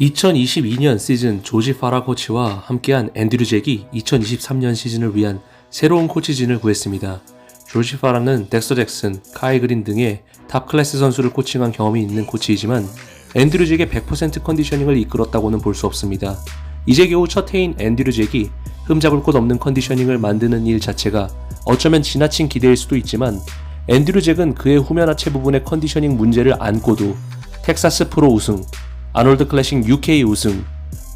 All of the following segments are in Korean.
2022년 시즌 조지 파라 코치와 함께한 앤드류 잭이 2023년 시즌을 위한 새로운 코치진을 구했습니다. 조지 파라는 덱서 잭슨, 카이 그린 등의 탑 클래스 선수를 코칭한 경험이 있는 코치이지만 앤드류 잭의 100% 컨디셔닝을 이끌었다고는 볼 수 없습니다. 이제 겨우 첫 해인 앤드류 잭이 흠잡을 곳 없는 컨디셔닝을 만드는 일 자체가 어쩌면 지나친 기대일 수도 있지만 앤드류 잭은 그의 후면 하체 부분의 컨디셔닝 문제를 안고도 텍사스 프로 우승, 아놀드 클래식 UK 우승,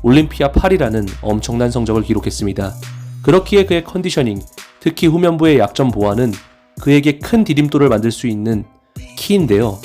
올림피아 8이라는 엄청난 성적을 기록했습니다. 그렇기에 그의 컨디셔닝, 특히 후면부의 약점 보완은 그에게 큰 디딤돌을 만들 수 있는 키인데요.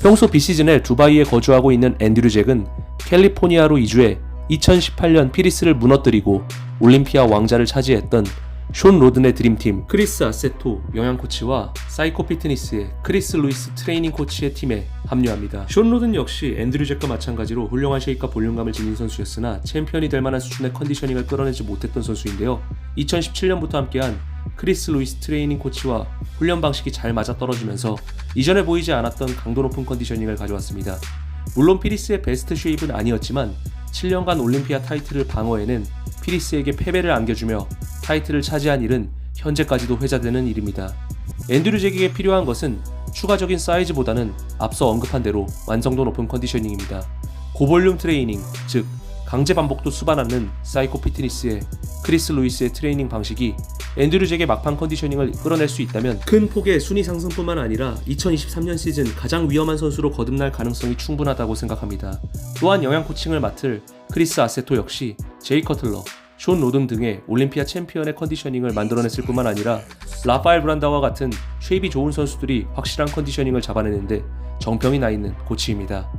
평소 비시즌에 두바이에 거주하고 있는 앤드류 잭은 캘리포니아로 이주해 2018년 피리스를 무너뜨리고 올림피아 왕자를 차지했던 숀 로든의 드림팀 크리스 아세토 영양 코치와 사이코 피트니스의 크리스 루이스 트레이닝 코치의 팀에 합류합니다. 숀 로든 역시 앤드류 잭과 마찬가지로 훌륭한 쉐입과 볼륨감을 지닌 선수였으나 챔피언이 될 만한 수준의 컨디셔닝을 끌어내지 못했던 선수인데요. 2017년부터 함께한 크리스 루이스 트레이닝 코치와 훈련 방식이 잘 맞아떨어지면서 이전에 보이지 않았던 강도 높은 컨디셔닝을 가져왔습니다. 물론 피리스의 베스트 쉐입은 아니었지만 7년간 올림피아 타이틀을 방어해낸 피리스에게 패배를 안겨주며 타이틀을 차지한 일은 현재까지도 회자되는 일입니다. 앤드류 잭에게 필요한 것은 추가적인 사이즈보다는 앞서 언급한 대로 완성도 높은 컨디셔닝입니다. 고볼륨 트레이닝, 즉 강제 반복도 수반하는 사이코 피트니스의 크리스 루이스의 트레이닝 방식이 앤드류 잭의 막판 컨디셔닝을 끌어낼 수 있다면 큰 폭의 순위 상승뿐만 아니라 2023년 시즌 가장 위험한 선수로 거듭날 가능성이 충분하다고 생각합니다. 또한 영양 코칭을 맡을 크리스 아세토 역시 제이 커틀러, 숀 로든 등의 올림피아 챔피언의 컨디셔닝을 만들어냈을 뿐만 아니라 라파엘 브란다와 같은 쉐입이 좋은 선수들이 확실한 컨디셔닝을 잡아내는데 정평이 나 있는 코치입니다.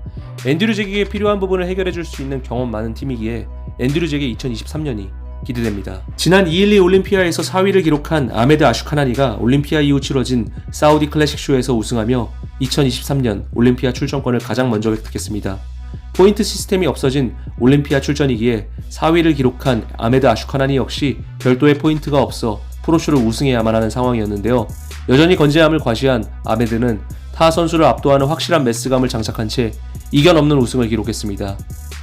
앤드류 잭에게 필요한 부분을 해결해 줄 수 있는 경험 많은 팀이기에 앤드류 잭의 2023년이 기대됩니다. 지난 212 올림피아에서 4위를 기록한 아메드 아슈카나니가 올림피아 이후 치러진 사우디 클래식 쇼에서 우승하며 2023년 올림피아 출전권을 가장 먼저 획득했습니다. 포인트 시스템이 없어진 올림피아 출전이기에 4위를 기록한 아메드 아슈카나니 역시 별도의 포인트가 없어 프로쇼를 우승해야만 하는 상황이었는데요. 여전히 건재함을 과시한 아메드는 타 선수를 압도하는 확실한 매스감을 장착한 채 이견 없는 우승을 기록했습니다.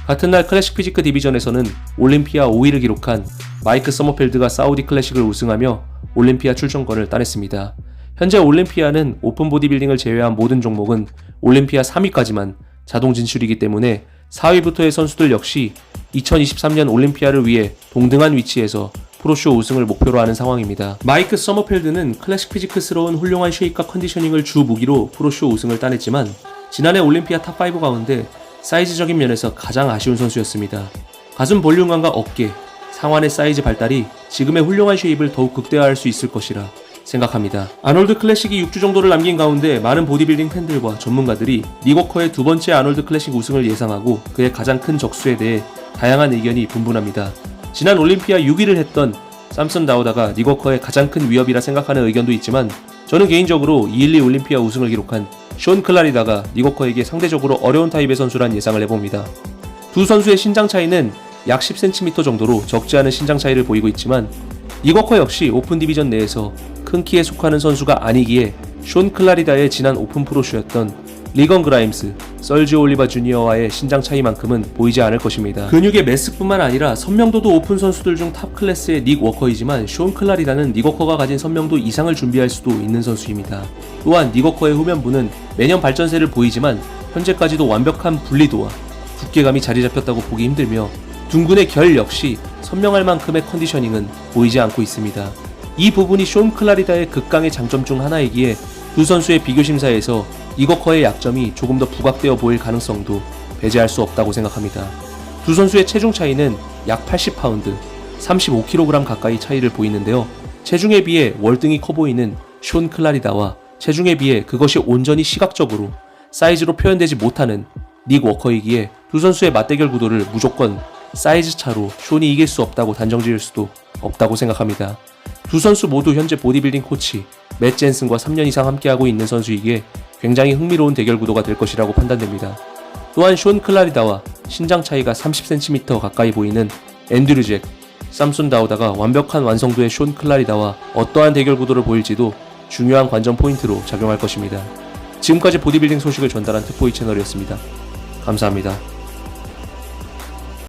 같은 날 클래식 피지크 디비전에서는 올림피아 5위를 기록한 마이크 서머필드가 사우디 클래식을 우승하며 올림피아 출전권을 따냈습니다. 현재 올림피아는 오픈 보디빌딩을 제외한 모든 종목은 올림피아 3위까지만 자동 진출이기 때문에 4위부터의 선수들 역시 2023년 올림피아를 위해 동등한 위치에서 프로쇼 우승을 목표로 하는 상황입니다. 마이크 서머필드는 클래식 피지크스러운 훌륭한 쉐입과 컨디셔닝을 주 무기로 프로쇼 우승을 따냈지만 지난해 올림피아 탑5 가운데 사이즈적인 면에서 가장 아쉬운 선수였습니다. 가슴 볼륨감과 어깨, 상완의 사이즈 발달이 지금의 훌륭한 쉐입을 더욱 극대화할 수 있을 것이라 생각합니다. 아놀드 클래식이 6주 정도를 남긴 가운데 많은 보디빌딩 팬들과 전문가들이 니거커의 두 번째 아놀드 클래식 우승을 예상하고 그의 가장 큰 적수에 대해 다양한 의견이 분분합니다. 지난 올림피아 6위를 했던 삼슨 다우다가 니거커의 가장 큰 위협이라 생각하는 의견도 있지만 저는 개인적으로 212 올림피아 우승을 기록한 숀 클라리다가 니거커에게 상대적으로 어려운 타입의 선수란 예상을 해봅니다. 두 선수의 신장 차이는 약 10cm 정도로 적지 않은 신장 차이를 보이고 있지만 니거커 역시 오픈 디비전 내에서 큰 키에 속하는 선수가 아니기에 숀 클라리다의 지난 오픈 프로쇼였던 리건 그라임스, 썰지오 올리바 주니어와의 신장 차이만큼은 보이지 않을 것입니다. 근육의 매스뿐만 아니라 선명도도 오픈 선수들 중 탑 클래스의 닉 워커이지만 숀 클라리다는 닉 워커가 가진 선명도 이상을 준비할 수도 있는 선수입니다. 또한 닉 워커의 후면부는 매년 발전세를 보이지만 현재까지도 완벽한 분리도와 두께감이 자리 잡혔다고 보기 힘들며 둥근의 결 역시 선명할 만큼의 컨디셔닝은 보이지 않고 있습니다. 이 부분이 숀 클라리다의 극강의 장점 중 하나이기에 두 선수의 비교 심사에서 이거커의 약점이 조금 더 부각되어 보일 가능성도 배제할 수 없다고 생각합니다. 두 선수의 체중 차이는 약 80파운드, 35kg 가까이 차이를 보이는데요. 체중에 비해 월등히 커 보이는 숀 클라리다와 체중에 비해 그것이 온전히 시각적으로 사이즈로 표현되지 못하는 닉 워커이기에 두 선수의 맞대결 구도를 무조건 사이즈 차로 숀이 이길 수 없다고 단정 지을 수도 없다고 생각합니다. 두 선수 모두 현재 보디빌딩 코치 맷 젠슨과 3년 이상 함께하고 있는 선수이기에 굉장히 흥미로운 대결 구도가 될 것이라고 판단됩니다. 또한 숀 클라리다와 신장 차이가 30cm 가까이 보이는 앤드류 잭, 삼순 다우다가 완벽한 완성도의 숀 클라리다와 어떠한 대결 구도를 보일지도 중요한 관전 포인트로 작용할 것입니다. 지금까지 보디빌딩 소식을 전달한 특보이 채널이었습니다. 감사합니다.